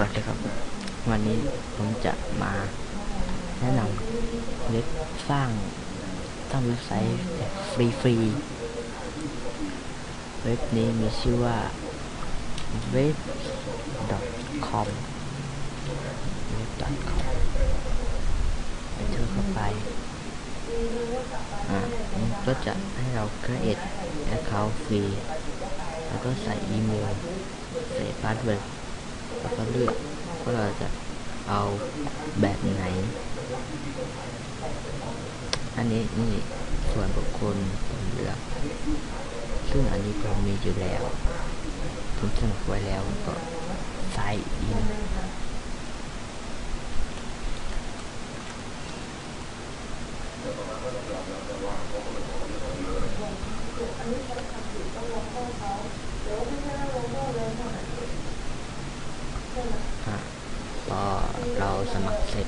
วัสดีครับ วันนี้ผมจะมาแนะนำเว็บสร้างสร้างเว็บไซต์แบบฟรีๆ เว็บนี้มีชื่อว่าเว็บ .com เว็บ .com ไปเชื่อเข้าไปอะมันก็จะให้เรา create account ฟรี แล้วก็ใส่อีเมลใส่พาสเวิร์ด แล้วก็เลือกว่าเราจะเอาแบบไหน อันนี้นี่ส่วนบุคคลผมเลือก ซึ่งอันนี้ผมมีอยู่แล้ว ผมสมัครไว้แล้วก็ใส่อินอะ พอเราสมัครเสร็จ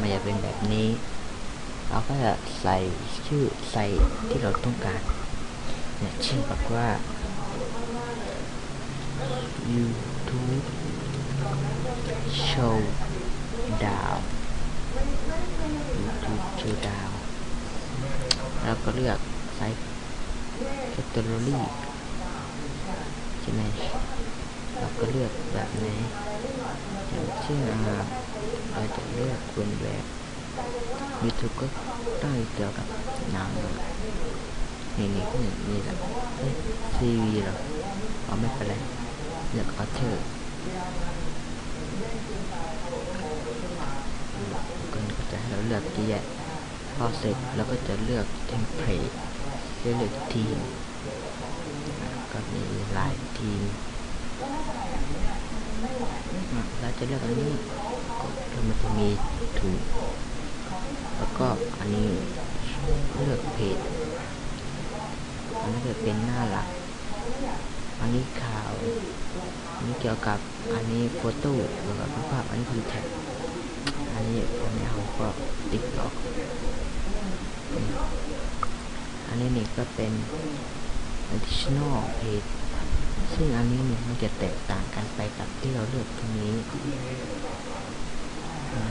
มันจะเป็นแบบนี้ เราก็จะใส่ชื่อใส่ที่เราต้องการเนี่ยเช่นบอกว่า YouTube Show Down YouTube Show Down แล้วก็เลือกไซส์ Category ใช่ไหม เราก็เลือกแบบไหนอย่างเช่นอาเราจะเลือกเป็นแบบ YouTube ก็ต้เกี่ยวกับหนังนี่นี่ก็นี้แหละเอ๊ะทีวีเหรอเอาไม่เป็นไรเลือกออเทอร์ก็ก็จะให้เราเลือกเยอะแยะพอเสร็จเราก็จะเลือกเทมเพลตเลือกทีมก็มีหลายทีม เราจะเลือกอันนี้ก็มันจะมีถูก แล้วก็อันนี้เลือกเพจอันนี้จะเป็นหน้าหลัก อันนี้ข่าว อันนี้เกี่ยวกับอันนี้โฟโต้เกี่ยวกับภาพอันนี้คอนแทคอันนี้ผมไม่เอาก็ติ๊กออกอันนี้นี่ก็เป็น additional page ซึ่งอันนี้นี่มันจะแตกต่างกันไปกับที่เราเลือกตรงนี้อ่า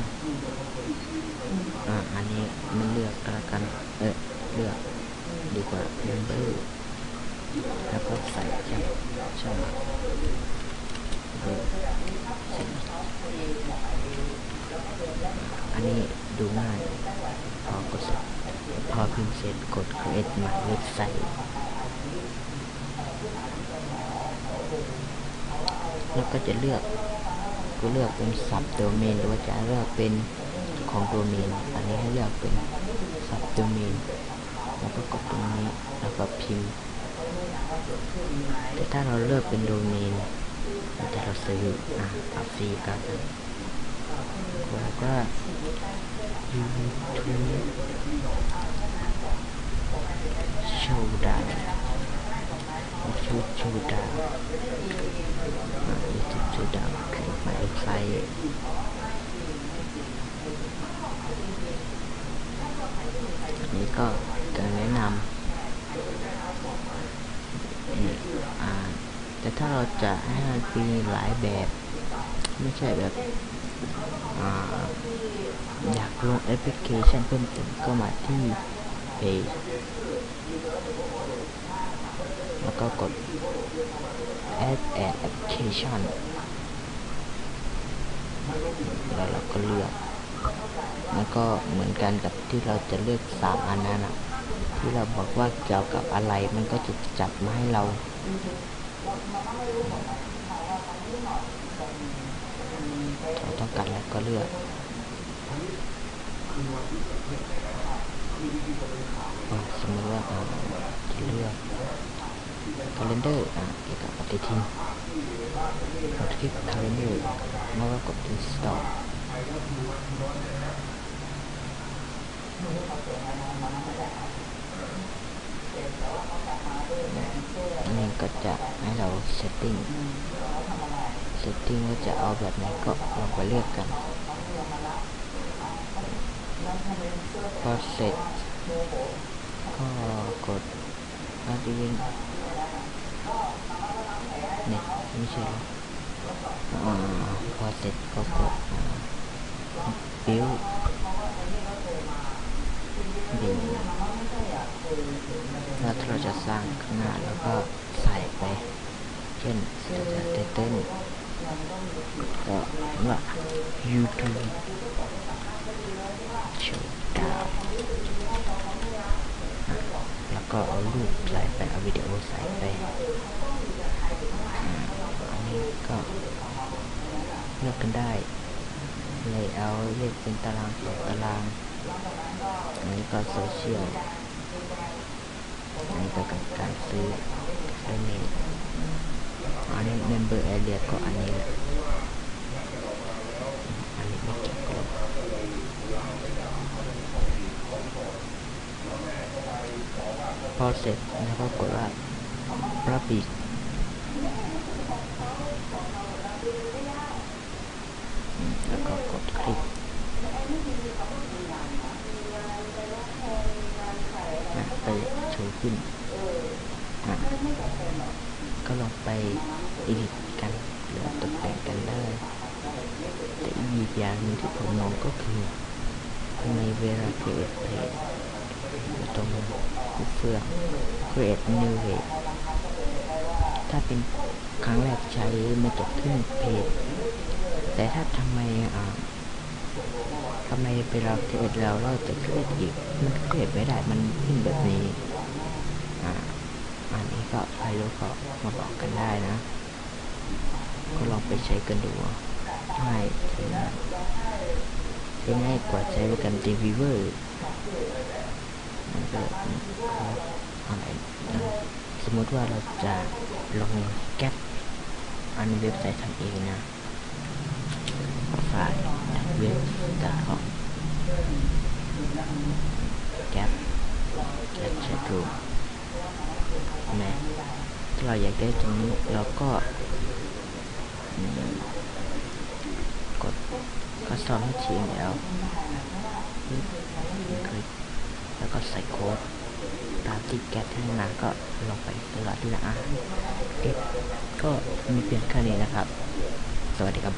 อ,อันนี้ไม่เลือกก็แล้วกัน เออเลือกดีกว่า member แล้วก็ใส่ช่องช่องอันนี้ดูง่าย พอกดพอพิมพ์เสร็จกด create ใหม่เว็บไซต์ แล้วก็จะเลือกก็เลือกเป็นซับโดเมนหรือว่าจะเลือกเป็นของโดเมนอันนี้ให้เลือกเป็นซับโดเมนแล้วก็กดตรงนี้แล้วก็พิมพ์ แต่ถ้าเราเลือกเป็นโดเมนแต่เราซื้ออะปรับฟรีก็ได้แล้วก็ YouTube Showdown YouTube Showdown อ่า YouTube Showdown คลิกมาเว็บไซต์อันนี้ก็จะแนะนำนี่อ่าแต่ถ้าเราจะให้มันมีหลายแบบ ไม่ใช่แบบออยากลงแอปพลิเคชันเพิ่มเติมก็มาที่เพจ แล้วก็กด add an application แล้วเราก็เลือกมันก็เหมือนกันกับที่เราจะเลือกสามอันนั้นอะที่เราบอกว่าเกี่ยวกับอะไรมันก็จะจัดมาให้เรา เราต้องการแล้วก็เลือกสมมติว่าอ่าจะเลือก calendar อะเกี่ยวกับปฏิทินกดคลิก calendar แล้วก็กด install อันนี้ก็จะให้เรา setting setting ว่าจะเอาแบบไหนก็ลองไปเลือกกันพอเสร็จก็กด add event เนี่ย ไม่ใช่หรออ่าพอเสร็จก็กดบิวบิวแล้วถ้าเราจะสร้างข้างหน้าแล้วก็ใส่ไป เช่นเราจะเต้นก็ว่า YouTube โชว์ดาว ก็เอารูปใส่ไป เอาวิดีโอใส่ไปอันนี้ก็เลือกกันได้เลยเอาเรียกเป็นตารางต่อตาราง อันนี้ก็โซเชียล อันนี้ก็การการซื้อซื้อเมลอันนี้ member area ก็อันนี้แหละอันนี้ไม่เกี่ยวกับ พอเสร็จแล้วก็กดว่า public แล้วก็กดคลิกนะไปโชว์ขึ้นนะก็ลองไปอิดิทกันหรือตกแต่งกันได้ แต่อีกอย่างหนึงที่ผมมองก็คือในเวลา create page อยู่ ตรงหูเฟือง create new page ถ้าเป็นครั้งแรกใช้ไม่ตกขึ้นเพจ แต่ถ้าทำไมอ่าทำไมเวลาเกิดเราเราจะเครียดอีก มันเครียดไม่ได้ มันขึ้นแบบนี้ อ่า อันนี้ก็ใครรู้ก็มาบอกกันได้นะ ก็ลองไปใช้กันดูง่ายใช้ง่ายใช้ง่ายกว่าใช้โปรแกรม Dreamweaver มันก็อะไรสมมติว่าเราจะลงแก๊ปอันเว็บไซต์ทำเองนะไฟล์เว็บ .com แก๊ปแก๊ปแชทรูมนะถ้าเราอยากได้ตรงนี้เราก็อืมกด custom html คลิก แล้วก็ใส่โค้ดตามที่แก๊ปที่มาก็ลงไปตลอดที่ละอะเก็ก็มีเพียงแค่นี้นะครับ สวัสดีครับ